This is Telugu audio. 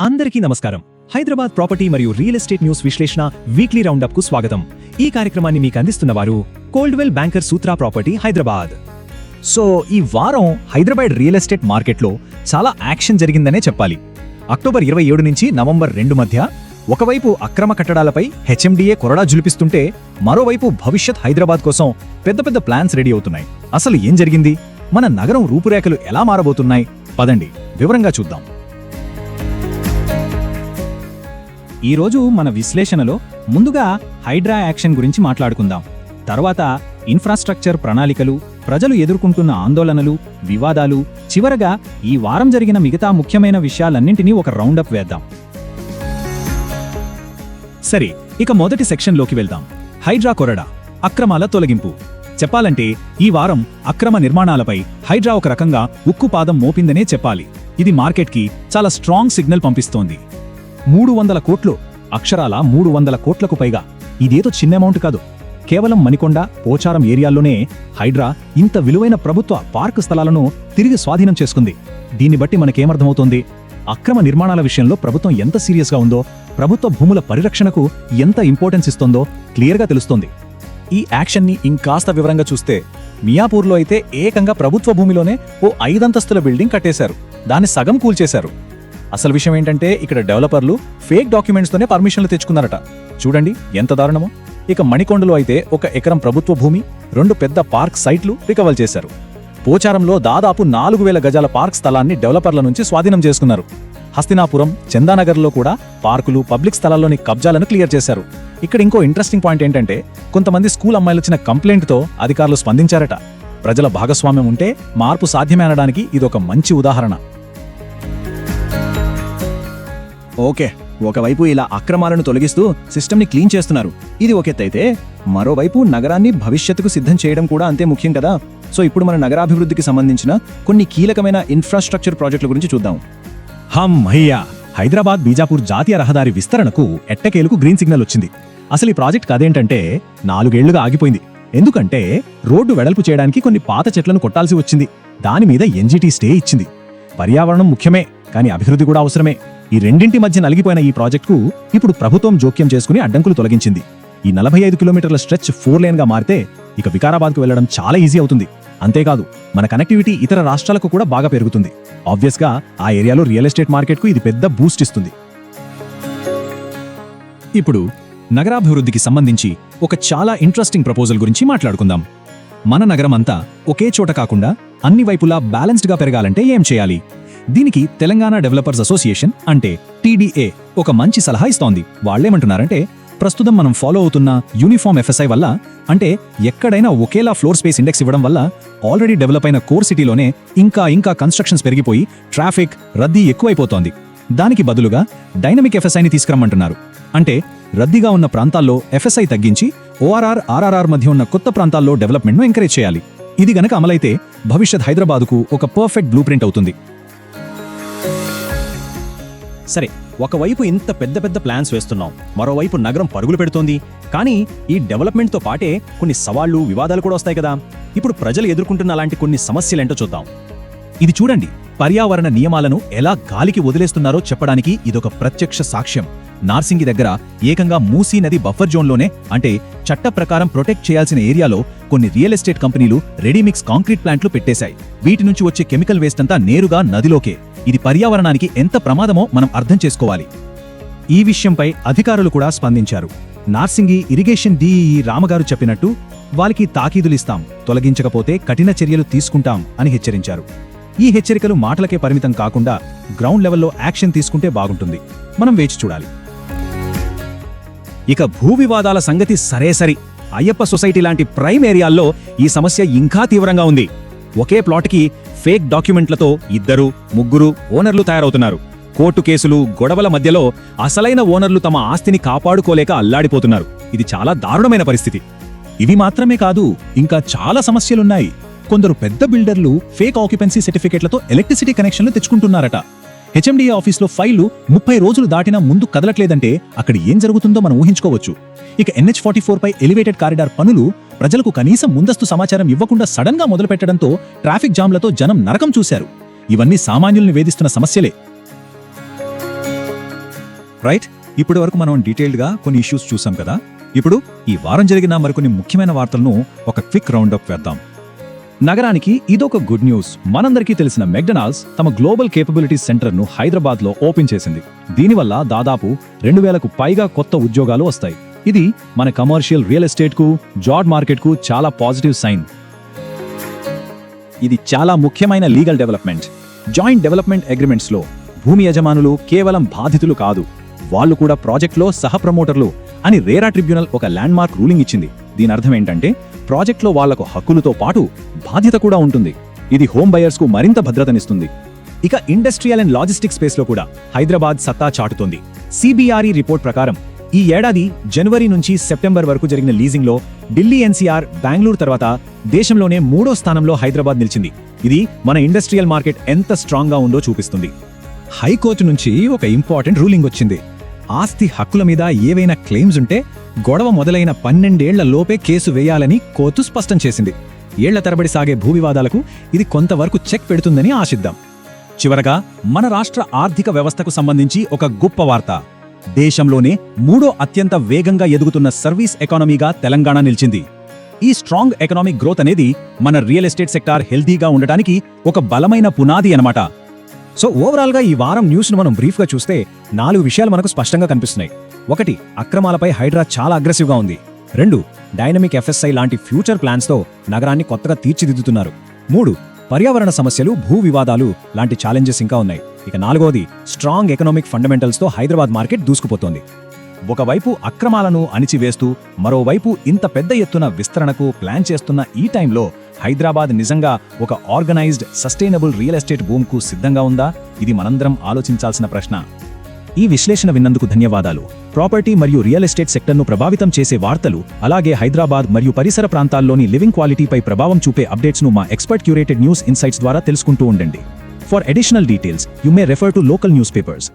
అందరికీ నమస్కారం. హైదరాబాద్ ప్రాపర్టీ మరియు రియల్ ఎస్టేట్ న్యూస్ విశ్లేషణ వీక్లీ రౌండప్కు స్వాగతం. ఈ కార్యక్రమాన్ని మీకు అందిస్తున్న వారు Coldwell Banker Sutra property Hyderabad. So ఈ వారం హైదరాబాద్ రియల్ ఎస్టేట్ మార్కెట్లో చాలా యాక్షన్ జరిగిందనే చెప్పాలి. అక్టోబర్ ఇరవై ఏడు నుంచి నవంబర్ రెండు మధ్య ఒకవైపు అక్రమ కట్టడాలపై హెచ్ఎండిఏ కొరడా జులిపిస్తుంటే మరోవైపు భవిష్యత్ హైదరాబాద్ కోసం పెద్ద పెద్ద ప్లాన్స్ రెడీ అవుతున్నాయి. అసలు ఏం జరిగింది? మన నగరం రూపురేఖలు ఎలా మారబోతున్నాయి? పదండి వివరంగా చూద్దాం. ఈరోజు మన విశ్లేషణలో ముందుగా హైడ్రా యాక్షన్ గురించి మాట్లాడుకుందాం. తర్వాత ఇన్ఫ్రాస్ట్రక్చర్ ప్రణాళికలు ప్రజలు ఎదుర్కొంటున్న ఆందోళనలు వివాదాలు చివరగా ఈ వారం జరిగిన మిగతా ముఖ్యమైన విషయాలన్నింటినీ ఒక రౌండప్ వేద్దాం. సరే ఇక మొదటి సెక్షన్లోకి వెళ్దాం. హైడ్రా కొరడా అక్రమాల తొలగింపు. చెప్పాలంటే ఈ వారం అక్రమ నిర్మాణాలపై హైడ్రా ఒక రకంగా ఉక్కుపాదం మోపిందనే చెప్పాలి. ఇది మార్కెట్కి చాలా స్ట్రాంగ్ సిగ్నల్ పంపిస్తోంది. మూడు వందల కోట్లు. అక్షరాల మూడు వందల కోట్లకు పైగా. ఇదేదో చిన్న అమౌంట్ కాదు. కేవలం మణికొండ పోచారం ఏరియాల్లోనే హైడ్రా ఇంత విలువైన ప్రభుత్వ పార్క్ స్థలాలను తిరిగి స్వాధీనం చేసుకుంది. దీన్ని బట్టి మనకేమర్థమవుతోంది? అక్రమ నిర్మాణాల విషయంలో ప్రభుత్వం ఎంత సీరియస్గా ఉందో ప్రభుత్వ భూముల పరిరక్షణకు ఎంత ఇంపార్టెన్స్ ఇస్తోందో క్లియర్గా తెలుస్తోంది. ఈ యాక్షన్ని ఇంకాస్త వివరంగా చూస్తే మియాపూర్లో అయితే ఏకంగా ప్రభుత్వ భూమిలోనే ఓ ఐదంతస్తుల బిల్డింగ్ కట్టేశారు. దాన్ని సగం కూల్చేశారు. అసలు విషయం ఏంటంటే ఇక్కడ డెవలపర్లు ఫేక్ డాక్యుమెంట్స్తోనే పర్మిషన్లు తెచ్చుకున్నారట. చూడండి ఎంత దారుణమో. ఇక మణికొండలో అయితే ఒక ఎకరం ప్రభుత్వ భూమి రెండు పెద్ద పార్క్ సైట్లు రికవర్ చేశారు. పోచారంలో దాదాపు నాలుగు వేల గజాల పార్క్ స్థలాన్ని డెవలపర్ల నుంచి స్వాధీనం చేసుకున్నారు. హస్తినాపురం చందానగర్లో కూడా పార్కులు పబ్లిక్ స్థలాల్లోని కబ్జాలను క్లియర్ చేశారు. ఇక్కడ ఇంకో ఇంట్రెస్టింగ్ పాయింట్ ఏంటంటే కొంతమంది స్కూల్ అమ్మాయిలు వచ్చిన కంప్లైంట్తో అధికారులు స్పందించారట. ప్రజల భాగస్వామ్యం ఉంటే మార్పు సాధ్యమే అనడానికి ఇదొక మంచి ఉదాహరణ. ఓకే ఒకవైపు ఇలా అక్రమాలను తొలగిస్తూ సిస్టమ్ని క్లీన్ చేస్తున్నారు. ఇది ఒకెత్తైతే మరోవైపు నగరాన్ని భవిష్యత్తుకు సిద్ధం చేయడం కూడా అంతే ముఖ్యం కదా? సో ఇప్పుడు మన నగరాభివృద్ధికి సంబంధించిన కొన్ని కీలకమైన ఇన్ఫ్రాస్ట్రక్చర్ ప్రాజెక్టుల గురించి చూద్దాం. హమ్మయ్యా హైదరాబాద్ బీజాపూర్ జాతీయ రహదారి విస్తరణకు ఎట్టకేలకు గ్రీన్ సిగ్నల్ వచ్చింది. అసలు ఈ ప్రాజెక్ట్ కదేంటంటే నాలుగేళ్ళుగా ఆగిపోయింది. ఎందుకంటే రోడ్డు వెడల్పు చేయడానికి కొన్ని పాత చెట్లను కొట్టాల్సి వచ్చింది. దాని మీద ఎన్జీటీ స్టే ఇచ్చింది. పర్యావరణం ముఖ్యమే కానీ అభివృద్ధి కూడా అవసరమే. ఈ రెండింటి మధ్య నలిగిపోయిన ఈ ప్రాజెక్టుకు ఇప్పుడు ప్రభుత్వం జోక్యం చేసుకుని అడ్డంకులు తొలగించింది. ఈ నలభై ఐదు కిలోమీటర్ల స్ట్రెచ్ ఫోర్ లేన్గా మారితే ఇక వికారాబాద్కు వెళ్ళడం చాలా ఈజీ అవుతుంది. అంతేకాదు మన కనెక్టివిటీ ఇతర రాష్ట్రాలకు కూడా బాగా పెరుగుతుంది. ఆబ్వియస్గా ఆ ఏరియాలో రియల్ ఎస్టేట్ మార్కెట్కు ఇది పెద్ద బూస్ట్ ఇస్తుంది. ఇప్పుడు నగరాభివృద్ధికి సంబంధించి ఒక చాలా ఇంట్రెస్టింగ్ ప్రపోజల్ గురించి మాట్లాడుకుందాం. మన నగరం అంతా ఒకే చోట కాకుండా అన్ని వైపులా బ్యాలెన్స్డ్గా పెరగాలంటే ఏం చేయాలి? దీనికి తెలంగాణ డెవలపర్స్ అసోసియేషన్ అంటే టీడీఏ ఒక మంచి సలహా ఇస్తోంది. వాళ్ళేమంటున్నారంటే ప్రస్తుతం మనం ఫాలో అవుతున్న యూనిఫామ్ ఎఫ్ఎస్ఐ వల్ల అంటే ఎక్కడైనా ఒకేలా ఫ్లోర్ స్పేస్ ఇండెక్స్ ఇవ్వడం వల్ల ఆల్రెడీ డెవలప్ అయిన కోర్ సిటీలోనే ఇంకా ఇంకా కన్స్ట్రక్షన్స్ పెరిగిపోయి ట్రాఫిక్ రద్దీ ఎక్కువైపోతోంది. దానికి బదులుగా డైనమిక్ ఎఫ్ఎస్ఐని తీసుకురమ్మంటున్నారు. అంటే రద్దీగా ఉన్న ప్రాంతాల్లో ఎఫ్ఎస్ఐ తగ్గించి ఓఆర్ఆర్ ఆర్ఆర్ఆర్ మధ్య ఉన్న కొత్త ప్రాంతాల్లో డెవలప్మెంట్ను ఎంకరేజ్ చేయాలి. ఇది గనక అమలైతే భవిష్యత్ హైదరాబాదుకు ఒక పర్ఫెక్ట్ బ్లూ ప్రింట్ అవుతుంది. సరే ఒకవైపు ఇంత పెద్ద పెద్ద ప్లాన్స్ వేస్తున్నాం మరోవైపు నగరం పరుగులు పెడుతోంది. కానీ ఈ డెవలప్మెంట్తో పాటే కొన్ని సవాళ్ళు వివాదాలు కూడా వస్తాయి కదా. ఇప్పుడు ప్రజలు ఎదుర్కొంటున్న అలాంటి కొన్ని సమస్యలేంటో చూద్దాం. ఇది చూడండి పర్యావరణ నియమాలను ఎలా గాలికి వదిలేస్తున్నారో చెప్పడానికి ఇదొక ప్రత్యక్ష సాక్ష్యం. నార్సింగి దగ్గర ఏకంగా మూసీ నది బఫర్ జోన్లోనే అంటే చట్ట ప్రకారం ప్రొటెక్ట్ చేయాల్సిన ఏరియాలో కొన్ని రియల్ ఎస్టేట్ కంపెనీలు రెడీమిక్స్ కాంక్రీట్ ప్లాంట్లు పెట్టేశాయి. వీటి నుంచి వచ్చే కెమికల్ వేస్ట్ అంతా నేరుగా నదిలోకే. ఇది పర్యావరణానికి ఎంత ప్రమాదమో మనం అర్థం చేసుకోవాలి. ఈ విషయంపై అధికారులు కూడా స్పందించారు. నార్సింగి ఇరిగేషన్ డిఈఈ రామగారు చెప్పినట్టు వాళ్ళకి తాకీదులిస్తాం తొలగించకపోతే కఠిన చర్యలు తీసుకుంటాం అని హెచ్చరించారు. ఈ హెచ్చరికలు మాటలకే పరిమితం కాకుండా గ్రౌండ్ లెవెల్లో యాక్షన్ తీసుకుంటే బాగుంటుంది. మనం వేచి చూడాలి. ఇక భూ వివాదాల సంగతి సరే సరి అయ్యప్ప సొసైటీ లాంటి ప్రైమ్ ఏరియాల్లో ఈ సమస్య ఇంకా తీవ్రంగా ఉంది. ఒకే ప్లాట్కి ఫేక్ డాక్యుమెంట్లతో ఇద్దరు ముగ్గురు ఓనర్లు తయారవుతున్నారు. కోర్టు కేసులు గొడవల మధ్యలో అసలైన ఓనర్లు తమ ఆస్తిని కాపాడుకోలేక అల్లాడిపోతున్నారు. ఇది చాలా దారుణమైన పరిస్థితి. ఇవి మాత్రమే కాదు ఇంకా చాలా సమస్యలున్నాయి. కొందరు పెద్ద బిల్డర్లు ఫేక్ ఆక్యుపెన్సీ సర్టిఫికేట్లతో ఎలక్ట్రిసిటీ కనెక్షన్లు తెచ్చుకుంటున్నారట. హెచ్ఎండిఏ ఆఫీస్లో ఫైళ్ళు ముప్పై రోజులు దాటినా ముందు కదలట్లేదంటే అక్కడ ఏం జరుగుతుందో మనం ఊహించుకోవచ్చు. ఇక ఎన్హెచ్ ఫార్టీ ఫోర్ పై ఎలివేటెడ్ కారిడార్ పనులు ప్రజలకు కనీసం ముందస్తు సమాచారం ఇవ్వకుండా సడన్గా మొదలుపెట్టడంతో ట్రాఫిక్ జామ్లతో జనం నరకం చూశారు. ఇవన్నీ సామాన్యుల్ని వేధిస్తున్న సమస్యలే. రైట్ ఇప్పటి వరకు మనం డీటెయిల్డ్గా కొన్ని ఇష్యూస్ చూసాం కదా? ఇప్పుడు ఈ వారం జరిగిన మరికొన్ని ముఖ్యమైన వార్తలను ఒక క్విక్ రౌండప్ వేద్దాం. నగరానికి ఇదొక గుడ్ న్యూస్. మనందరికీ తెలిసిన మెక్డొనాల్డ్స్ తమ గ్లోబల్ కేపబిలిటీ సెంటర్ను హైదరాబాద్లో ఓపెన్ చేసింది. దీనివల్ల దాదాపు రెండు వేలకు పైగా కొత్త ఉద్యోగాలు వస్తాయి. ఇది మన కమర్షియల్ రియల్ ఎస్టేట్కు జాబ్ మార్కెట్కు చాలా పాజిటివ్ సైన్ ఇది చాలా ముఖ్యమైన లీగల్ డెవలప్మెంట్ జాయింట్ డెవలప్మెంట్ అగ్రిమెంట్స్లో భూమి యజమానులు కేవలం బాధితులు కాదు వాళ్ళు కూడా ప్రాజెక్ట్లో సహ ప్రమోటర్లు అని రేరా ట్రిబ్యునల్ ఒక ల్యాండ్మార్క్ రూలింగ్ ఇచ్చింది. దీని అర్థం ఏంటంటే ప్రాజెక్ట్లో వాళ్ళకు హక్కులతో పాటు బాధ్యత కూడా ఉంటుంది. ఇది హోమ్ బయర్స్కు మరింత భద్రతనిస్తుంది. ఇక ఇండస్ట్రియల్ అండ్ లాజిస్టిక్ స్పేస్లో కూడా హైదరాబాద్ సత్తా చాటుతోంది. సిబిఆర్ఈ రిపోర్ట్ ప్రకారం ఈ ఏడాది జనవరి నుంచి సెప్టెంబర్ వరకు జరిగిన లీజింగ్లో ఢిల్లీ ఎన్సీఆర్ బెంగళూరు తర్వాత దేశంలోనే మూడో స్థానంలో హైదరాబాద్ నిలిచింది. ఇది మన ఇండస్ట్రియల్ మార్కెట్ ఎంత స్ట్రాంగ్గా ఉందో చూపిస్తుంది. హైకోర్టు నుంచి ఒక ఇంపార్టెంట్ రూలింగ్ వచ్చింది. ఆస్తి హక్కుల మీద ఏవైనా క్లెయిమ్స్ ఉంటే గొడవ మొదలైన పన్నెండేళ్ళ లోపే కేసు వేయాలని కోర్టు స్పష్టం చేసింది. ఏళ్ళ తరబడి సాగే భూ వివాదాలకు ఇది కొంతవరకు చెక్ పెడుతుందని ఆశిద్దాం. చివరగా మన రాష్ట్ర ఆర్థిక వ్యవస్థకు సంబంధించి ఒక గొప్ప వార్త. దేశంలోనే మూడో అత్యంత వేగంగా ఎదుగుతున్న సర్వీస్ ఎకానమీగా తెలంగాణ నిలిచింది. ఈ స్ట్రాంగ్ ఎకనామిక్ గ్రోత్ అనేది మన రియల్ ఎస్టేట్ సెక్టార్ హెల్దీగా ఉండటానికి ఒక బలమైన పునాది అన్నమాట. సో ఓవరాల్గా ఈ వారం న్యూస్ను మనం బ్రీఫ్గా చూస్తే నాలుగు విషయాలు మనకు స్పష్టంగా కనిపిస్తున్నాయి. ఒకటి అక్రమాలపై హైడ్రా చాలా అగ్రెసివ్గా ఉంది. రెండు డైనమిక్ ఎఫ్ఎస్ఐ లాంటి ఫ్యూచర్ ప్లాన్స్తో నగరాన్ని కొత్తగా తీర్చిదిద్దుతున్నారు. మూడు పర్యావరణ సమస్యలు భూ వివాదాలు లాంటి ఛాలెంజెస్ ఇంకా ఉన్నాయి. ఇక నాలుగోది స్ట్రాంగ్ ఎకనామిక్ ఫండమెంటల్స్తో హైదరాబాద్ మార్కెట్ దూసుకుపోతోంది. ఒకవైపు అక్రమాలను అణిచివేస్తూ మరోవైపు ఇంత పెద్ద ఎత్తున విస్తరణకు ప్లాన్ చేస్తున్న ఈ టైంలో హైదరాబాద్ నిజంగా ఒక ఆర్గనైజ్డ్ సస్టైనబుల్ రియల్ ఎస్టేట్ భూమికు సిద్ధంగా ఉందా? ఇది మనందరం ఆలోచించాల్సిన ప్రశ్న. ఈ విశ్లేషణ విన్నందుకు ధన్యవాదాలు. ప్రాపర్టీ మరియు రియల్ ఎస్టేట్ సెక్టర్ను ప్రభావితం చేసే వార్తలు అలాగే హైదరాబాద్ మరియు పరిసర ప్రాంతాల్లోని లివింగ్ క్వాలిటీపై ప్రభావం చూపే అప్డేట్స్ను మా ఎక్స్పర్ట్ క్యూరేటెడ్ న్యూస్ ఇన్సైట్స్ ద్వారా తెలుసుకుంటూ ఉండండి. For additional details, you may refer to local newspapers.